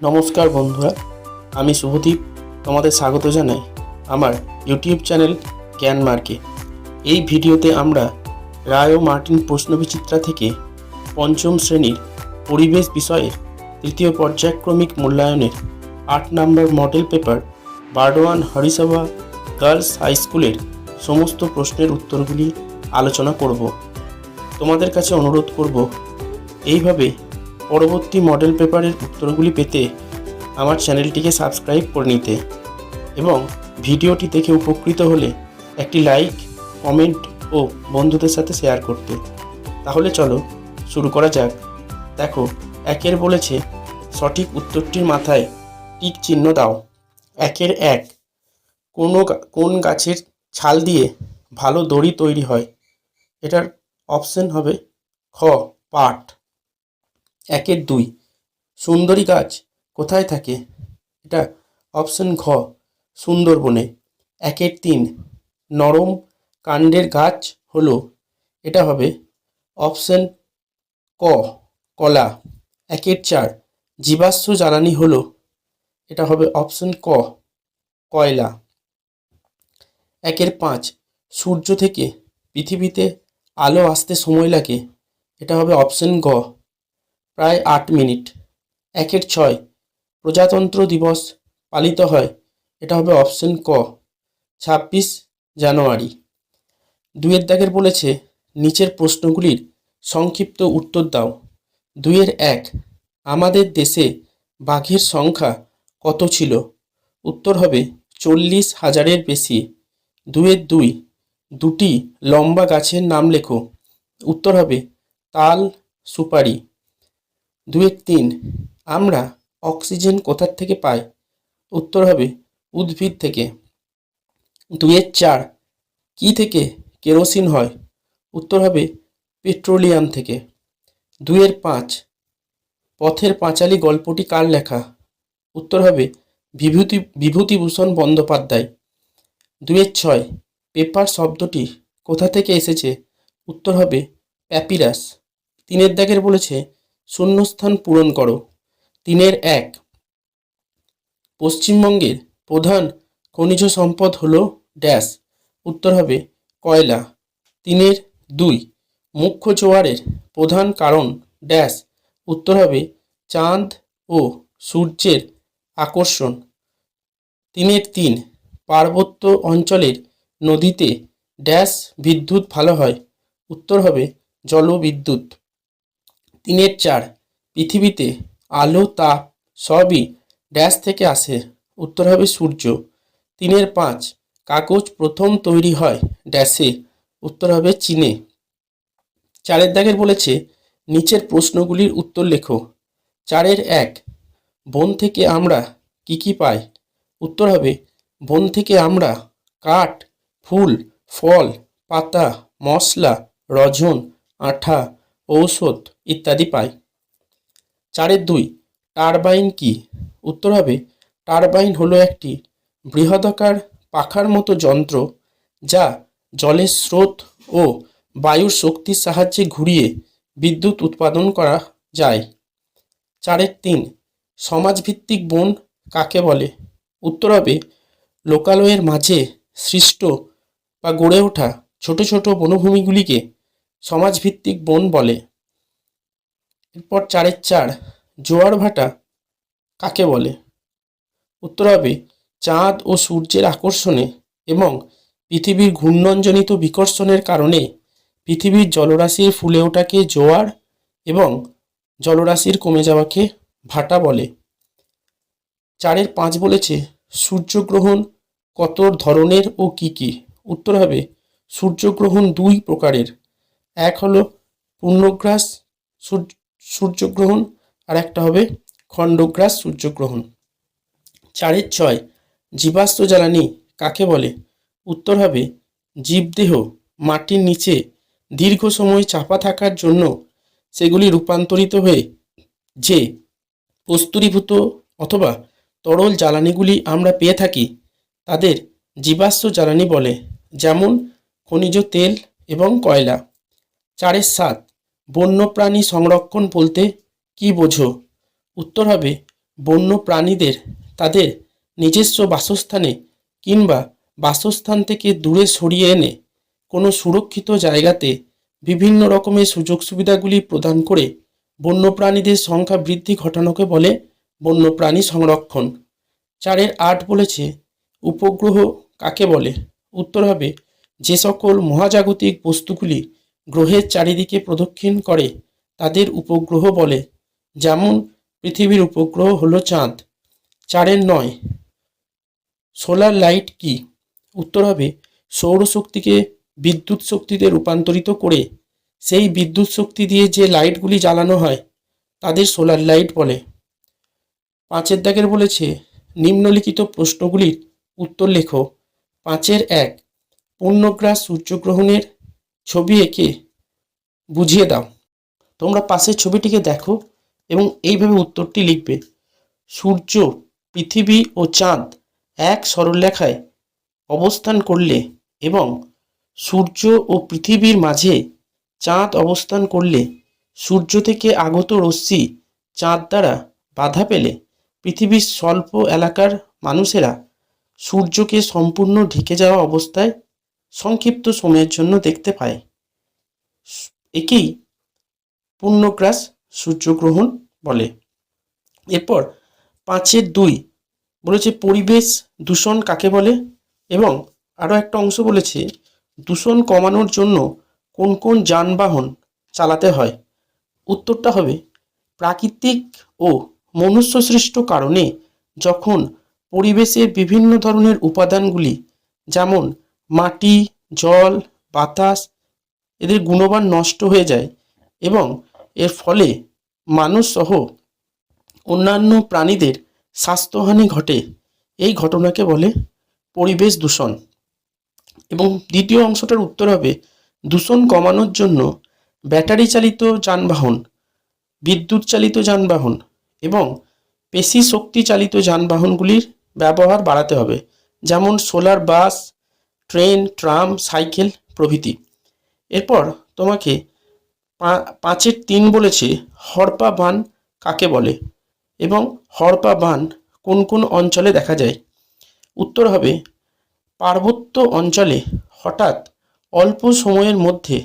নমস্কার বন্ধুরা, আমি শুভদীপ, তোমাদের স্বাগত জানাই আমার ইউটিউব চ্যানেল জ্ঞান মার্কে। এই ভিডিওতে আমরা রায় ও মার্টিন প্রশ্নবিচিত্রা থেকে পঞ্চম শ্রেণির পরিবেশ বিষয়ের তৃতীয় পর্যায়ক্রমিক মূল্যায়নের আট নম্বর model paper Burdwan Harisabha girls high স্কুলের সমস্ত প্রশ্নের উত্তরগুলি আলোচনা করব। তোমাদের কাছে অনুরোধ করব, এইভাবে পরবর্তী মডেল পেপারের উত্তরগুলি পেতে আমার চ্যানেলটিকে সাবস্ক্রাইব করে নিতে এবং ভিডিওটি দেখে উপকৃত হলে একটি লাইক, কমেন্ট ও বন্ধুদের সাথে শেয়ার করতে। তাহলে চলো শুরু করা যাক। দেখো, একের বলেছে, সঠিক উত্তরটির মাথায় টিক চিহ্ন দাও। একের এক, কোনো কোন গাছের ছাল দিয়ে ভালো দড়ি তৈরি হয়? এটার অপশন হবে খ, পাট। একের দুই। সুন্দরী গাছ কোথায় থাকে? এটা অপশন ঘ, সুন্দরবনে। একের তিন, নরম কাণ্ডের গাছ হলো। এটা হবে অপশন ক, কলা। একের চার, জীবাশ্ম জ্বালানি হলো। এটা হবে অপশন ক, কয়লা। একের পাঁচ, সূর্য থেকে পৃথিবীতে আলো আসতে সময় লাগে। এটা হবে অপশন গ প্রায় আট মিনিট। একের ছয়, প্রজাতন্ত্র দিবস পালিত হয়। এটা হবে অপশন ক, ছাব্বিশ জানুয়ারি। দুয়ের দাগের বলেছে, নিচের প্রশ্নগুলির সংক্ষিপ্ত উত্তর দাও। দুইয়ের এক, আমাদের দেশে বাঘের সংখ্যা কত ছিল? উত্তর হবে, চল্লিশ হাজারের বেশি। দুয়ের দুই, দুটি লম্বা গাছের নাম লেখো। উত্তর হবে, তাল সুপারি। দুয়ের তিন, আমরা অক্সিজেন কোথার থেকে পাই? উত্তর হবে উদ্ভিদ থেকে। দুয়ের চার, কি থেকে কেরোসিন হয়? উত্তর হবে পেট্রোলিয়াম থেকে। দুয়ের পাঁচ, পথের পাঁচালী গল্পটি কার লেখা? উত্তর হবে বিভূতি, বিভূতিভূষণ বন্দ্যোপাধ্যায়। দুয়ের ছয়, পেপার শব্দটি কোথা থেকে এসেছে? উত্তর হবে প্যাপিরাস। তিনের দাগের বলেছে শূন্যস্থান পূরণ করো। তিনের এক। পশ্চিমবঙ্গের প্রধান খনিজ সম্পদ হল ড্যাশ। উত্তর হবে কয়লা। তিনের দুই। মুখ্য জোয়ারের প্রধান কারণ ড্যাশ। উত্তর হবে চাঁদ ও সূর্যের আকর্ষণ। তিনের তিন। পার্বত্য অঞ্চলের নদীতে ড্যাশ বিদ্যুৎ ভালো হয়। উত্তর হবে জলবিদ্যুৎ। তিনের চার। পৃথিবীতে আলো, তাপ সবই ড্যাশ থেকে আসে। উত্তর হবে সূর্য। তিনের পাঁচ, কাগজ প্রথম তৈরি হয় ড্যাশে। উত্তর হবে চীনে। চারের দাগের বলেছে, নিচের প্রশ্নগুলির উত্তর লেখো। চারের এক, বন থেকে আমরা কি কি পাই? উত্তর হবে, বন থেকে আমরা কাঠ, ফুল, ফল, পাতা, মশলা, রজন, আঠা ঔষধ ইত্যাদি পায়। চারের দুই, টারবাইন কি? উত্তর হবে, টারবাইন হলো একটি বৃহদাকার পাখার মতো যন্ত্র যা জলের স্রোত ও বায়ুর শক্তির সাহায্যে ঘুরিয়ে বিদ্যুৎ উৎপাদন করা যায়। চারের তিন, সমাজভিত্তিক বন কাকে বলে? উত্তর হবে, লোকালয়ের মাঝে সৃষ্ট বা গড়ে ওঠা ছোট ছোট বনভূমিগুলিকে সমাজভিত্তিক বন বলে। এরপর চারের চার, জোয়ার ভাটা কাকে বলে? উত্তর হবে, চাঁদ ও সূর্যের আকর্ষণে এবং পৃথিবীর ঘূর্ণনজনিত বিকর্ষণের কারণে পৃথিবীর জলরাশির ফুলে ওঠাকে জোয়ার এবং জলরাশির কমে যাওয়াকে ভাটা বলে। চারের পাঁচ বলেছে, সূর্যগ্রহণ কত ধরনের ও কি কি? উত্তর হবে, সূর্যগ্রহণ দুই প্রকারের। এক হলো পূর্ণগ্রাস সূর্য, সূর্যগ্রহণ, আর একটা হবে খণ্ডগ্রাস সূর্যগ্রহণ। চারের ছয়, জীবাশ্ম জ্বালানি কাকে বলে? উত্তর হবে, জীবদেহ মাটির নিচে দীর্ঘ সময় চাপা থাকার জন্য সেগুলি রূপান্তরিত হয়ে যে কস্তুরীভূত অথবা তরল জ্বালানিগুলি আমরা পেয়ে থাকি, তাদের জীবাশ্ম জ্বালানি বলে, যেমন খনিজ তেল এবং কয়লা। চারের সাত। বন্যপ্রাণী সংরক্ষণ বলতে কি বোঝো? উত্তর হবে বন্য প্রাণীদের তাদের নিজস্ব বাসস্থানে কিংবা বাসস্থান থেকে দূরে সরিয়ে এনে কোনো সুরক্ষিত জায়গাতে বিভিন্ন রকমের সুযোগ সুবিধাগুলি প্রদান করে বন্যপ্রাণীদের সংখ্যা বৃদ্ধি ঘটানোকে বলে বন্যপ্রাণী সংরক্ষণ। চারের আট বলেছে, উপগ্রহ কাকে বলে? উত্তর হবে, যে সকল মহাজাগতিক বস্তুগুলি গ্রহের চারিদিকে প্রদক্ষিণ করে, তাদের উপগ্রহ বলে। যেমন পৃথিবীর উপগ্রহ হলো চাঁদ। চারের নয়, সোলার লাইট কি? উত্তর হবে সৌরশক্তিকে বিদ্যুৎ শক্তিতে রূপান্তরিত করে। সেই বিদ্যুৎ শক্তি দিয়ে যে লাইটগুলি জ্বালানো হয়, তাদের সোলার লাইট বলে। পাঁচের দাগের বলেছে, নিম্নলিখিত প্রশ্নগুলির উত্তর লেখো। পাঁচের এক, পূর্ণগ্রাস সূর্যগ্রহণের ছবি এঁকে বুঝিয়ে দাও। তোমরা পাশের ছবিটিকে দেখো এবং এইভাবে উত্তরটি লিখবে। সূর্য, পৃথিবী ও চাঁদ এক সরলরেখায় অবস্থান করলে এবং সূর্য ও পৃথিবীর মাঝে চাঁদ অবস্থান করলে সূর্য থেকে আগত রশ্মি চাঁদ দ্বারা বাধা পেলে পৃথিবীর স্বল্প এলাকার মানুষেরা সূর্যকে সম্পূর্ণ ঢেকে যাওয়া অবস্থায় সংক্ষিপ্ত সময়ের জন্য দেখতে পায়। একেই পূর্ণগ্রাস সূর্যগ্রহণ বলে। এরপর পাঁচের দুই বলেছে পরিবেশ দূষণ কাকে বলে? এবং আরও একটা অংশ বলেছে, দূষণ কমানোর জন্য কোন কোন যানবাহন চালাতে হয়? উত্তরটা হবে, প্রাকৃতিক ও মনুষ্যসৃষ্ট কারণে যখন পরিবেশের বিভিন্ন ধরনের উপাদানগুলি যেমন মাটি, জল, বাতাস এদের গুণমান নষ্ট হয়ে যায় এবং এর ফলে মানুষ সহ অন্যান্য প্রাণীদের স্বাস্থ্যহানি ঘটে। এই ঘটনাকে বলে পরিবেশ দূষণ। এবং দ্বিতীয় অংশটার উত্তর হবে দূষণ কমানোর জন্য ব্যাটারি চালিত যানবাহন বিদ্যুৎ চালিত যানবাহন এবং পেশি শক্তি চালিত যানবাহনগুলির ব্যবহার বাড়াতে হবে। যেমন solar bus train, tram, cycle প্রভৃতি। এরপর তোমাকে পাঁচের তিন বলেছে, হরপা বান কাকে বলে? এবং হরপা বান কোন কোন অঞ্চলে দেখা যায়? উত্তর হবে, পার্বত্য অঞ্চলে হঠাৎ অল্প সময়ের মধ্যে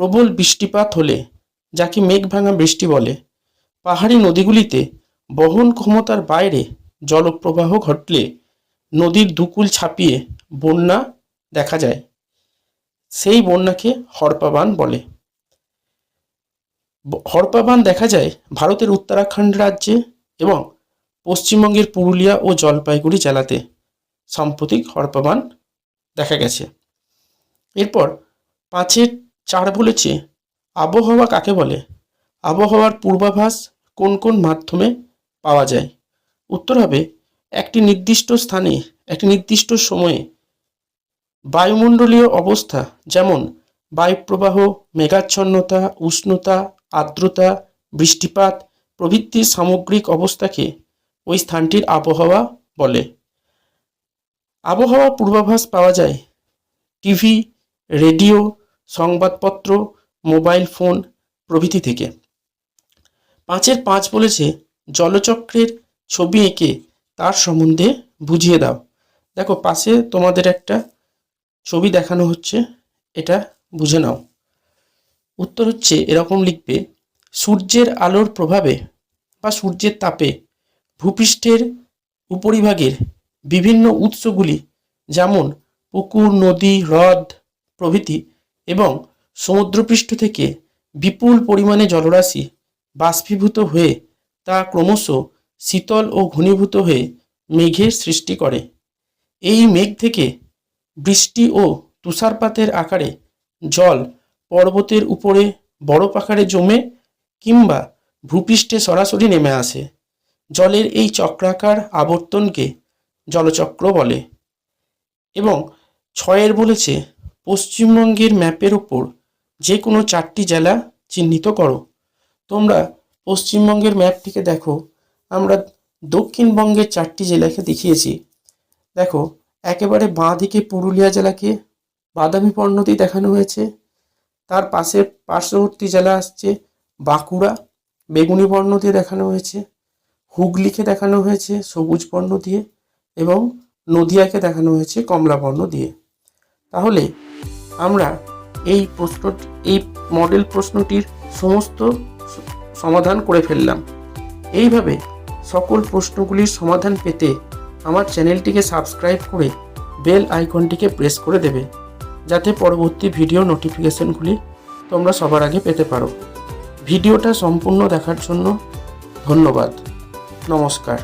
প্রবল বৃষ্টিপাত হলে, যাকে মেঘভাঙা বৃষ্টি বলে। পাহাড়ি নদীগুলিতে বহন ক্ষমতার বাইরে জলপ্রবাহ ঘটলে নদীর দুকুল ছাপিয়ে বন্যা দেখা যায়। সেই বন্যাকে হরপাবান বলে। হরপাবান দেখা যায় ভারতের উত্তরাখণ্ড রাজ্যে এবং পশ্চিমবঙ্গের পুরুলিয়া ও জলপাইগুড়ি জেলাতে। সাম্প্রতিক হরপাবান দেখা গেছে। এরপর পাঁচের চার বলেছে, আবহাওয়া কাকে বলে? আবহাওয়ার পূর্বাভাস কোন কোন মাধ্যমে পাওয়া যায়? উত্তর হবে, একটি নির্দিষ্ট স্থানে, একটি নির্দিষ্ট সময়ে বায়ুমণ্ডলীয় অবস্থা যেমন বায়ুপ্রবাহ, মেঘাচ্ছন্নতা, উষ্ণতা, আর্দ্রতা, বৃষ্টিপাত প্রভৃতির সামগ্রিক অবস্থাকে ওই স্থানটির আবহাওয়া বলে। আবহাওয়া পূর্বাভাস পাওয়া যায় টিভি, রেডিও, সংবাদপত্র, মোবাইল ফোন প্রভৃতি থেকে। পাঁচের পাঁচ বলেছে, জলচক্রের ছবি এঁকে তার সম্বন্ধে বুঝিয়ে দাও। দেখো, পাশে তোমাদের একটা ছবি দেখানো হচ্ছে, এটা বুঝে নাও। উত্তর হচ্ছে, এরকম লিখবে, সূর্যের আলোর প্রভাবে বা সূর্যের তাপে ভূপৃষ্ঠের উপরিভাগের বিভিন্ন উৎসগুলি যেমন পুকুর, নদী, হ্রদ, প্রভৃতি এবং সমুদ্রপৃষ্ঠ থেকে বিপুল পরিমাণে জলরাশি বাষ্পীভূত হয়ে তা ক্রমশ শীতল ও ঘনীভূত হয়ে মেঘের সৃষ্টি করে। এই মেঘ থেকে বৃষ্টি ও তুষারপাতের আকারে জল পর্বতের উপরে বরফ আকারে জমে কিংবা ভূপৃষ্ঠে সরাসরি নেমে আসে। জলের এই চক্রাকার আবর্তনকে জলচক্র বলে এবং ছয়ের বলেছে, পশ্চিমবঙ্গের ম্যাপের ওপর যে কোনো চারটি জেলা চিহ্নিত করো। তোমরা পশ্চিমবঙ্গের ম্যাপটিকে দেখো। আমরা দক্ষিণবঙ্গের চারটি জেলাকে দেখিয়েছি। দেখো একেবারে বাঁ দিকে পুরুলিয়া জেলাকে বাদামি পর্ণতি দেখানো হয়েছে। তার পাশে পার্শ্ববর্তী জেলা আসছে বাঁকুড়া, বেগুনি বর্ণ দিয়ে দেখানো হয়েছে, হুগলিকে দেখানো হয়েছে সবুজ বর্ণ দিয়ে এবং নদিয়াকে দেখানো হয়েছে কমলা বর্ণ দিয়ে। তাহলে আমরা এই প্রশ্ন, এই মডেল প্রশ্নটির সমস্ত সমাধান করে ফেললাম। এইভাবে সকল প্রশ্নগুলির সমাধান পেতে আমার চ্যানেলটিকে সাবস্ক্রাইব করে বেল আইকনটিকে প্রেস করে দেবে, যাতে পরবর্তী ভিডিও নোটিফিকেশনগুলি তোমরা সবার আগে পেতে পারো। ভিডিওটা সম্পূর্ণ দেখার জন্য ধন্যবাদ। নমস্কার।